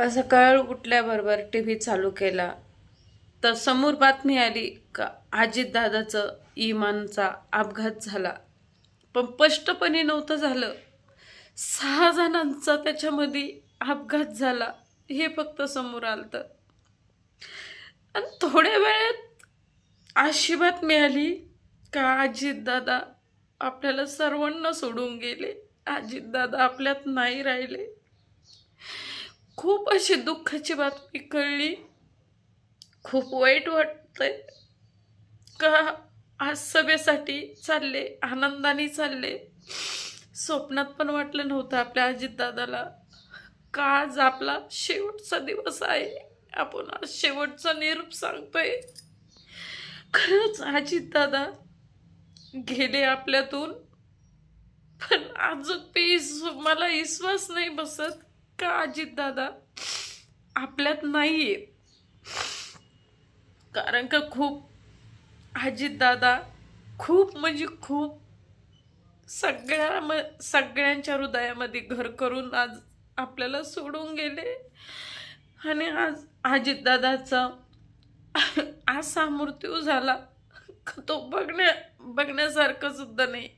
सकाळ सकाळ उठल्याबरोबर T V चालू केला? तर समोर बातमी आली का अजितदादाचं इमानचा अपघात झाला. पण स्पष्टपणे नव्हतं झालं. सहा जणांचा त्याच्यामध्ये अपघात झाला हे फक्त समोर आलं आणि थोड्या वेळात अशी बातमी आली का अजितदादा आपल्याला सर्वांना सोडून गेले. अजितदादा आपल्यात नाही राहिले. खूप अशी दुःखाची बातमी कळली. खूप वाईट वाटतंय. का आज सभेसाठी चालले आनंदाने चालले. स्वप्नात पण वाटलं नव्हतं आपल्या अजितदादाला. का आज आपला शेवटचा दिवस आहे? आपण आज शेवटचा निरूप सांगतोय. खरंच अजितदादा गेले आपल्यातून. पण अजून ते मला विश्वास नाही बसत. का अजितदादा आपल्यात नाही आहे कारण का खूप अजितदादा खूप म्हणजे खूप सगळ्या म सगळ्यांच्या हृदयामध्ये घर करून आज आपल्याला सोडून गेले. आणि आज अजितदादाचा असा मृत्यू झाला. तो बघण्या बघण्यासारखं सुद्धा नाही.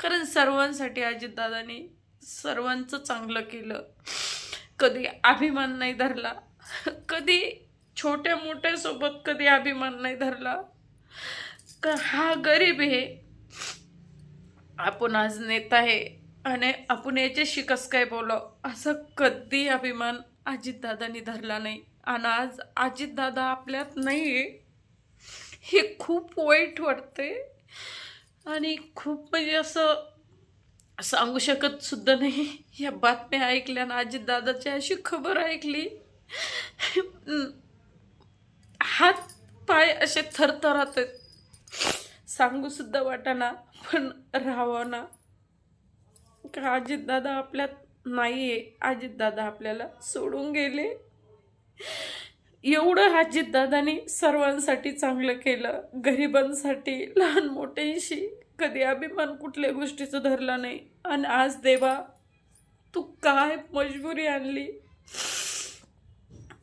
कारण सर्वांसाठी अजितदादाने सर्वांचं चांगलं केलं. कधी अभिमान नाही धरला. कधी छोट्या मोठ्यासोबत कधी अभिमान नाही धरला. का हा गरीब आहे. आपण आज नेता आहे आणि आपण याच्याशी कसं काय बोलाव? असं कधी अभिमान अजितदादानी धरला नाही. आणि आज अजितदादा आपल्यात नाही आहे हे खूप वाईट वाटते आणि खूप म्हणजे असं सांगू शकत सुद्धा नाही. या बातम्या ऐकल्या ना दादाची अशी खबर ऐकली. हात पाय असे थरथरात आहेत. सांगू सुद्धा वाटाना पण राहावा ना का दादा आपल्यात नाही आहे दादा आपल्याला सोडून गेले. एवढं अजितदादाने सर्वांसाठी चांगलं केलं. गरिबांसाठी लहान मोठ्यांशी. कधी अभिमान कुठल्या गोष्टीचं धरला नाही. आणि आज देवा तू काय मजबुरी आणली?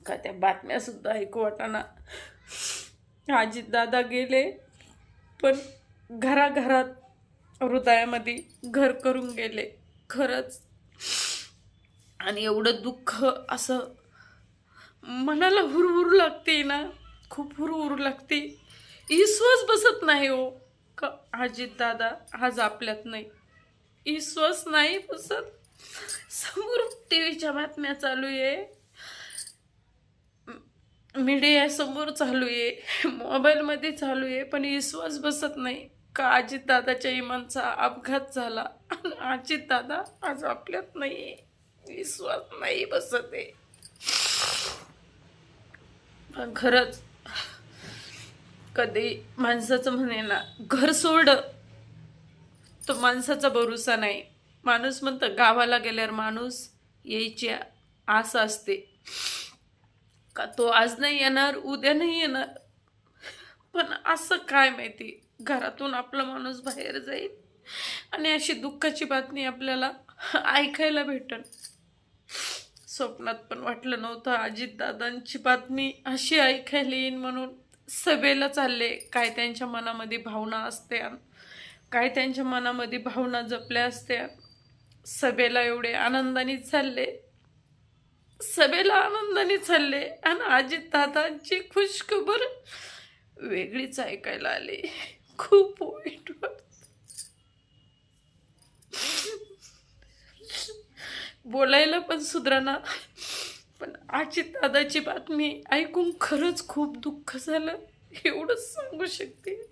का त्या बातम्यासुद्धा ऐकू वाटाना? आजी दादा गेले पण घराघरात हृदयामध्ये घर करून गेले खरंच. आणि एवढं दुःख असं मनाला हुरहुरू लागते ना? खूप हुरहुरू लागते. विश्वास बसत नाही हो. का अजित आज आपल्यात नाही. विश्वास नाही बसत समोर टी व्हीच्या बातम्या चालू आहे. मीडियासमोर चालू आहे. मोबाईलमध्ये चालू आहे. पण विश्वास बसत नाही. का अजितदादाच्या इमानचा अपघात झाला? अजितदादा आज आपल्यात नाही. विश्वास नाही बसत आहे. पण खरंच कधी माणसाचं म्हणे ना घर सोड. तो माणसाचा भरोसा नाही. माणूस म्हणतं गावाला गेल्यावर माणूस यायची आस असते. का तो आज नाही येणार उद्या नाही येणार? पण असं काय माहिती? घरातून आपला माणूस बाहेर जाईल आणि अशी दुःखाची बातमी आपल्याला ऐकायला भेटल स्वप्नात पण वाटलं नव्हतं अजितदादांची बातमी अशी ऐकायला येईन म्हणून. सभेला चालले काय त्यांच्या मनामध्ये भावना असत्या काय त्यांच्या मनामध्ये भावना जपल्या असत्या सभेला एवढे आनंदाने चालले. सभेला आनंदाने चालले आणि अजितदादांची खुशखबर वेगळीच ऐकायला आली. खूप वाईट बोलायला पण सुधारणा पण आजी दादाची बातमी ऐकून खरंच खूप दुःख झालं. एवढंच सांगू शकते.